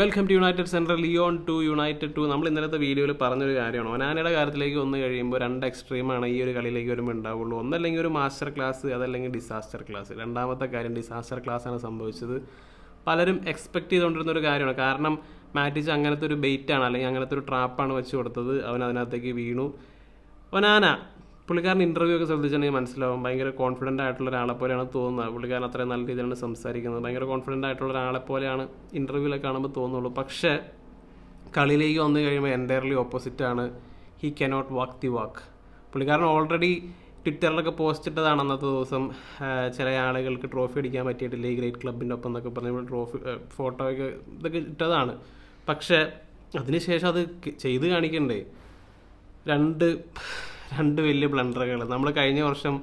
Welcome to United Central Lyon to United to നമ്മൾ ഇന്നലത്തെ വീഡിയോയിൽ പറഞ്ഞൊരു കാര്യമാണ്. ഒനാനയുടെ കാര്യത്തിലേക്ക് വന്നു കഴിയുമ്പോൾ രണ്ട് എക്സ്ട്രീമാണ് ഈ ഒരു കളിയിലേക്ക് വരുമ്പോൾ ഉണ്ടാവുള്ളൂ. ഒന്നല്ലെങ്കിൽ ഒരു മാസ്റ്റർ ക്ലാസ് അതല്ലെങ്കിൽ ഡിസാസ്റ്റർ ക്ലാസ് രണ്ടാമത്തെ കാര്യം ഡിസാസ്റ്റർ ക്ലാസ് ആണ് സംഭവിച്ചത്. പലരും എക്സ്പെക്ട് ചെയ്തുകൊണ്ടിരുന്ന ഒരു കാര്യമാണ്. കാരണം മാറ്റിച്ച് അങ്ങനത്തെ ഒരു ബെയ്റ്റാണ് അല്ലെങ്കിൽ അങ്ങനത്തെ ഒരു ട്രാപ്പാണ് വെച്ച് കൊടുത്തത്. അവൻ അതിനകത്തേക്ക് വീണു. ഒനാന പുള്ളിക്കാരൻ ഇന്റർവ്യൂ ഒക്കെ ശ്രദ്ധിച്ചിട്ടുണ്ടെങ്കിൽ മനസ്സിലാവും. ഭയങ്കര കോൺഫിഡന്റ് ആയിട്ടുള്ള ഒരാളെ പോലെയാണ് തോന്നുന്നത്. പുള്ളിക്കാരൻ അത്രയും നല്ല രീതിയിലാണ് സംസാരിക്കുന്നത്. ഭയങ്കര കോൺഫിഡന്റ് ആയിട്ടുള്ള ഒരാളെ പോലെയാണ് ഇന്റർവ്യൂവിലൊക്കെ കാണുമ്പോൾ തോന്നുള്ളൂ. പക്ഷേ കളിയിലേക്ക് വന്നു കഴിയുമ്പോൾ എന്റയർലി ഓപ്പോസിറ്റ് ആണ്. He cannot walk the walk പുള്ളിക്കാരൻ ഓൾറെഡി ട്വിറ്ററിലൊക്കെ പോസ്റ്റ് ഇട്ടതാണ് അന്നത്തെ ദിവസം. ചില ആളുകൾക്ക് ട്രോഫി അടിക്കാൻ പറ്റിയിട്ടില്ല ഈ ഗ്രേറ്റ് ക്ലബിന്റെ ഒപ്പം എന്നൊക്കെ പറഞ്ഞ് ട്രോഫി ഫോട്ടോയൊക്കെ ഇതൊക്കെ ഇട്ടതാണ്. പക്ഷേ അതിനുശേഷം അത് ചെയ്ത് കാണിക്കണ്ടേ? രണ്ട് രണ്ട് വലിയ ബ്ലണ്ടറുകൾ നമ്മൾ കഴിഞ്ഞ വർഷം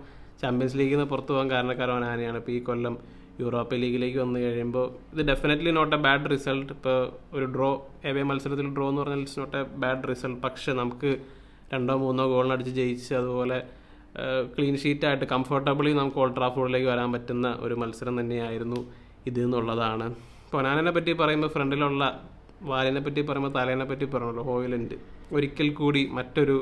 ചാമ്പ്യൻസ് ലീഗിൽ നിന്ന് പുറത്തു പോകാൻ കാരണക്കാരൻ ആനയാണ്. ഇപ്പോൾ ഈ കൊല്ലം യൂറോപ്യൻ ലീഗിലേക്ക് വന്നു കഴിയുമ്പോൾ ഇത് definitely not a bad result ഇപ്പോൾ ഒരു ഡ്രോ എവേ മത്സരത്തിൽ ഡ്രോ എന്ന് പറഞ്ഞാൽ it's not a bad result പക്ഷേ നമുക്ക് രണ്ടോ മൂന്നോ ഗോളിനടിച്ച് ജയിച്ച് അതുപോലെ ക്ലീൻ ഷീറ്റായിട്ട് കംഫർട്ടബിളി നമുക്ക് ഓൾഡ് വരാൻ പറ്റുന്ന ഒരു മത്സരം തന്നെയായിരുന്നു ഇത് എന്നുള്ളതാണ്. പൊനാനെ പറ്റി പറയുമ്പോൾ ഫ്രണ്ടിലുള്ള വാലിനെ പറ്റി പറയുമ്പോൾ തലേനെ പറ്റി പറഞ്ഞല്ലോ ഹോയിലൻഡ്. ഒരിക്കൽ കൂടി മറ്റൊരു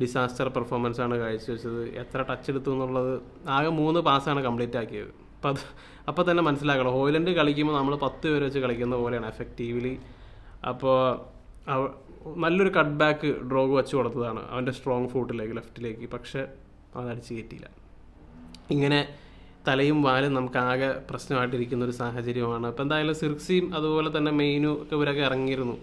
ഡിസാസ്റ്റർ പെർഫോമൻസ് ആണ് കാഴ്ചവെച്ചത്. എത്ര ടച്ച് എടുത്തു എന്നുള്ളത് ആകെ മൂന്ന് പാസ്സാണ് കംപ്ലീറ്റ് ആക്കിയത്. അപ്പം അത് അപ്പം തന്നെ മനസ്സിലാക്കണം. ഹോയിലൻഡ് കളിക്കുമ്പോൾ നമ്മൾ പത്ത് പേര് വെച്ച് കളിക്കുന്ന പോലെയാണ് എഫക്റ്റീവ്ലി അപ്പോൾ നല്ലൊരു കട്ട് ബാക്ക് ഡ്രോഗ് വെച്ച് കൊടുത്തതാണ്. അവന്റെ സ്ട്രോങ് ഫൂട്ടിലേക്ക് ലെഫ്റ്റിലേക്ക് പക്ഷേ അവൻ കയറ്റിയില്ല ഇങ്ങനെ തലയും വാലും നമുക്ക് ആകെ പ്രശ്നമായിട്ടിരിക്കുന്ന ഒരു സാഹചര്യമാണ്. അപ്പോൾ എന്തായാലും സിർക്സിയും അതുപോലെ തന്നെ മെയിനും ഒക്കെ ഇവരൊക്കെ ഇറങ്ങിയിരുന്നു.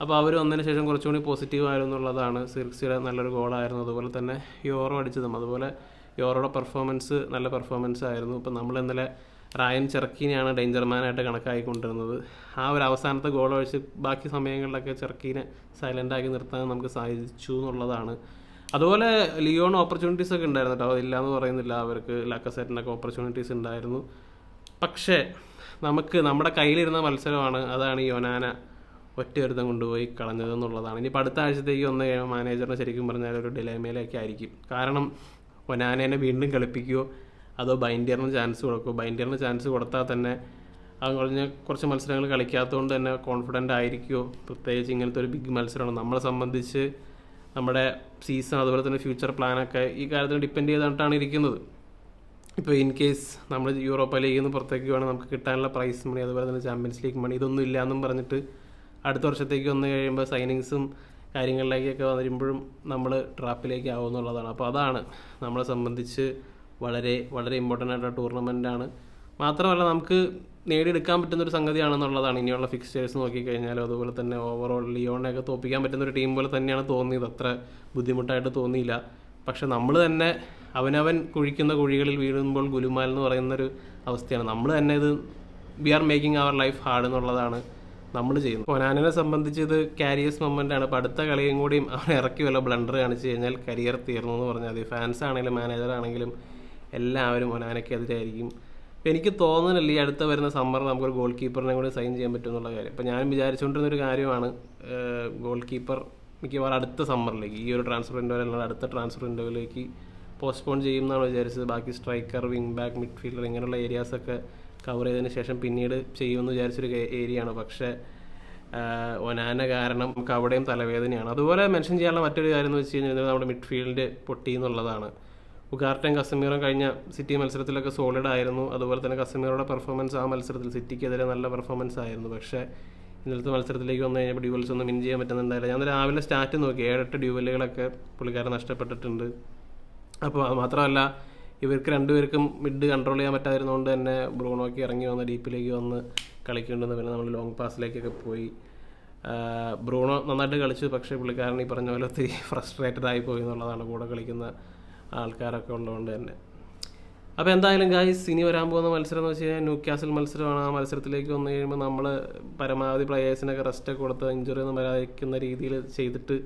അപ്പോൾ അവർ വന്നതിന് ശേഷം കുറച്ചുകൂടി പോസിറ്റീവ് ആയിരുന്നു എന്നുള്ളതാണ്. സിർക്സിയുടെ നല്ലൊരു ഗോളായിരുന്നു അതുപോലെ തന്നെ യോറോ അടിച്ചതും. അതുപോലെ യോറോയുടെ പെർഫോമൻസ് നല്ല പെർഫോമൻസ് ആയിരുന്നു. ഇപ്പം നമ്മൾ ഇന്നലെ റായൻ ചെറക്കീനെയാണ് ഡേഞ്ചർ മാനായിട്ട് കണക്കായിക്കൊണ്ടിരുന്നത് ആ ഒരു അവസാനത്തെ ഗോൾ ഒഴിച്ച് ബാക്കി സമയങ്ങളിലൊക്കെ ചെറക്കീനെ സൈലന്റാക്കി നിർത്താൻ നമുക്ക് സാധിച്ചു എന്നുള്ളതാണ്. അതുപോലെ ലിയോൺ ഓപ്പർച്യൂണിറ്റീസ് ഒക്കെ ഉണ്ടായിരുന്നു കേട്ടോ. അതില്ല എന്ന് പറയുന്നില്ല. അവർക്ക് ലക്കസെറ്റിനൊക്കെ ഓപ്പർച്യൂണിറ്റീസ് ഉണ്ടായിരുന്നു. പക്ഷേ നമുക്ക് നമ്മുടെ കയ്യിലിരുന്ന മത്സരമാണ്. അതാണ് യോനാന. ഒറ്റയൊരുത്തം കൊണ്ടുപോയി കളഞ്ഞത് എന്നുള്ളതാണ്. ഇനിയിപ്പോൾ അടുത്ത ആഴ്ചത്തേക്ക് ഒന്ന് മാനേജറിനെ ശരിക്കും പറഞ്ഞാൽ ഒരു ഡിലേമേലൊക്കെ ആയിരിക്കും കാരണം ഒനാനേനെ വീണ്ടും കളിപ്പിക്കുകയോ അതോ ബൈൻഡിയറിന് ചാൻസ് കൊടുക്കുമോ ബൈൻഡിയറിന് ചാൻസ് കൊടുത്താൽ തന്നെ അത് കഴിഞ്ഞ കുറച്ച് മത്സരങ്ങൾ കളിക്കാത്തതുകൊണ്ട് തന്നെ കോൺഫിഡന്റ് ആയിരിക്കുമോ പ്രത്യേകിച്ച് ഇങ്ങനത്തെ ഒരു ബിഗ് മത്സരമാണ്. നമ്മളെ സംബന്ധിച്ച് നമ്മുടെ സീസൺ അതുപോലെ തന്നെ ഫ്യൂച്ചർ പ്ലാനൊക്കെ ഈ കാര്യത്തിന് ഡിപ്പെൻഡ് ചെയ്തിട്ടാണ് ഇരിക്കുന്നത്. ഇപ്പോൾ ഇൻ കേസ് നമ്മൾ യൂറോപ്പ ലീഗിൽ നിന്ന് പുറത്തേക്ക് വേണമെങ്കിൽ നമുക്ക് കിട്ടാനുള്ള പ്രൈസ് മണി അതുപോലെ തന്നെ ചാമ്പ്യൻസ് ലീഗ് മണി ഇതൊന്നും ഇല്ല എന്നും പറഞ്ഞിട്ട് അടുത്ത വർഷത്തേക്ക് വന്നു കഴിയുമ്പോൾ സൈനിങ്സും കാര്യങ്ങളിലേക്കൊക്കെ വരുമ്പോഴും നമ്മൾ ട്രാപ്പിലേക്ക് ആവും എന്നുള്ളതാണ്. അപ്പോൾ അതാണ് നമ്മളെ സംബന്ധിച്ച് വളരെ വളരെ ഇമ്പോർട്ടന്റ് ആയിട്ടുള്ള ടൂർണമെന്റാണ് മാത്രമല്ല നമുക്ക് നേടിയെടുക്കാൻ പറ്റുന്ന ഒരു സംഗതിയാണെന്നുള്ളതാണ്. ഇനിയുള്ള ഫിക്സ്ചേഴ്സ് നോക്കിക്കഴിഞ്ഞാലും അതുപോലെ തന്നെ ഓവറോൾ ലിയോണിനെയൊക്കെ തോപ്പിക്കാൻ പറ്റുന്ന ഒരു ടീം പോലെ തന്നെയാണ് തോന്നിയത്. അത്ര ബുദ്ധിമുട്ടായിട്ട് തോന്നിയില്ല. പക്ഷെ നമ്മൾ തന്നെ അവനവൻ കുഴിക്കുന്ന കുഴികളിൽ വീഴുമ്പോൾ ഗുലുമാൽ എന്ന് പറയുന്നൊരു അവസ്ഥയാണ്. നമ്മൾ തന്നെ ഇത് we are making our life hard എന്നുള്ളതാണ്. നമ്മൾ ചെയ്യുന്നത് പൊനാനെ സംബന്ധിച്ച് ഇത് കാരിയേഴ്സ് മൊമെന്റ് ആണ്. അടുത്ത കളിയും കൂടിയും അവൻ ഇറക്കി വല്ല ബ്ലണ്ടർ കാണിച്ചു കഴിഞ്ഞാൽ കരിയർ തീർന്നു എന്ന് പറഞ്ഞാൽ മതി. ഫാൻസ് ആണെങ്കിലും മാനേജർ ആണെങ്കിലും എല്ലാവരും ഒനാനയ്ക്കെതിരായിരിക്കും അപ്പോൾ എനിക്ക് തോന്നുന്നില്ല ഈ അടുത്ത വരുന്ന സമ്മറിൽ നമുക്കൊരു ഗോൾ കീപ്പറിനെ കൂടി സൈൻ ചെയ്യാൻ പറ്റും എന്നുള്ള കാര്യം. അപ്പോൾ ഞാൻ വിചാരിച്ചുകൊണ്ടിരുന്ന ഒരു കാര്യമാണ് ഗോൾ കീപ്പർ മിക്കവാറും അടുത്ത സമ്മറിലേക്ക് ഈ ഒരു ട്രാൻസ്ഫർ വിൻഡോയിൽ അല്ലെങ്കിൽ അടുത്ത ട്രാൻസ്ഫർ വിൻഡോയിലേക്ക് പോസ്റ്റ്പോൺ ചെയ്യും എന്നാണ് വിചാരിച്ചത്. ബാക്കി സ്ട്രൈക്കർ വിങ് ബാക്ക് മിഡ്ഫീൽഡർ ഇങ്ങനെയുള്ള ഏരിയാസൊക്കെ കവർ ചെയ്തതിന് ശേഷം പിന്നീട് ചെയ്യുമെന്ന് വിചാരിച്ചൊരു ഏരിയയാണ് പക്ഷേ ഒനാന കാരണം നമുക്ക് അവിടെയും തലവേദനയാണ്. അതുപോലെ മെൻഷൻ ചെയ്യാനുള്ള മറ്റൊരു കാര്യം എന്ന് വെച്ച് കഴിഞ്ഞാൽ നമ്മുടെ മിഡ്ഫീൽഡ് പൊട്ടി എന്നുള്ളതാണ്. ഉഗാർട്ടൻ കസമീറും കഴിഞ്ഞ സിറ്റി മത്സരത്തിലൊക്കെ സോളിഡ് ആയിരുന്നു. അതുപോലെ തന്നെ കസമീറുടെ പെർഫോമൻസ് ആ മത്സരത്തിൽ സിറ്റിക്കെതിരെ നല്ല പെർഫോമൻസ് ആയിരുന്നു. പക്ഷേ ഇന്നലത്തെ മത്സരത്തിലേക്ക് വന്നു കഴിഞ്ഞപ്പോൾ ഡ്യൂവൽസ് ഒന്നും വിൻ ചെയ്യാൻ പറ്റുന്നുണ്ടായില്ല. ഞാൻ രാവിലെ സ്റ്റാറ്റ് നോക്കി. ഏഴെട്ട് ഡ്യൂവലുകളൊക്കെ പുള്ളിക്കാരൻ നഷ്ടപ്പെട്ടിട്ടുണ്ട്. അപ്പോൾ അത് മാത്രമല്ല ഇവർക്ക് രണ്ടുപേർക്കും മിഡ് കൺട്രോൾ ചെയ്യാൻ പറ്റാതിരുന്നതുകൊണ്ട് തന്നെ ബ്രൂണോക്ക് ഇറങ്ങി വന്ന് ഡീപ്പിലേക്ക് വന്ന് കളിക്കേണ്ടെന്ന് പിന്നെ നമ്മൾ ലോങ് പാസിലേക്കൊക്കെ പോയി. ബ്രൂണോ നന്നായിട്ട് കളിച്ചു പക്ഷേ പുള്ളിക്കാരൻ ഈ പറഞ്ഞ പോലെ ഒത്തിരി ഫ്രസ്ട്രേറ്റഡ് ആയി എന്നുള്ളതാണ് കൂടെ കളിക്കുന്ന ആൾക്കാരൊക്കെ ഉള്ളതുകൊണ്ട് തന്നെ. അപ്പോൾ എന്തായാലും ഗായ്സ് ഇനി വരാൻ പോകുന്ന മത്സരം എന്ന് വെച്ച് കഴിഞ്ഞാൽ ന്യൂ ക്യാസൽ മത്സരമാണ്. ആ മത്സരത്തിലേക്ക് വന്നു കഴിയുമ്പോൾ നമ്മൾ പരമാവധി പ്ലെയേഴ്സിനൊക്കെ റെസ്റ്റൊക്കെ കൊടുത്ത് ഇഞ്ചുറി ഒന്നും വരാതിരിക്കുന്ന രീതിയിൽ ചെയ്തിട്ട്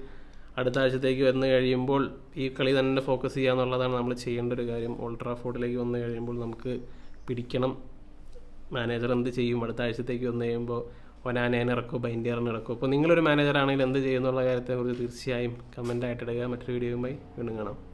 അടുത്ത ആഴ്ചത്തേക്ക് വന്നു കഴിയുമ്പോൾ ഈ കളി തന്നെ ഫോക്കസ് ചെയ്യുക എന്നുള്ളതാണ് നമ്മൾ ചെയ്യേണ്ട ഒരു കാര്യം. ഓൾട്രാഫോർഡിലേക്ക് വന്നു കഴിയുമ്പോൾ നമുക്ക് പിടിക്കണം. മാനേജർ എന്ത് ചെയ്യും? അടുത്ത ആഴ്ചത്തേക്ക് വന്നു കഴിയുമ്പോൾ ഒനാനേനെ ഇറക്കോ ബൈൻഡിയറിന് ഇറക്കോ. അപ്പോൾ നിങ്ങളൊരു മാനേജർ ആണെങ്കിൽ എന്ത് ചെയ്യുന്നുള്ള കാര്യത്തെക്കുറിച്ച് തീർച്ചയായും കമന്റായിട്ട് ഇടുക. മറ്റൊരു വീഡിയോയുമായി വീണ്ടും കാണാം.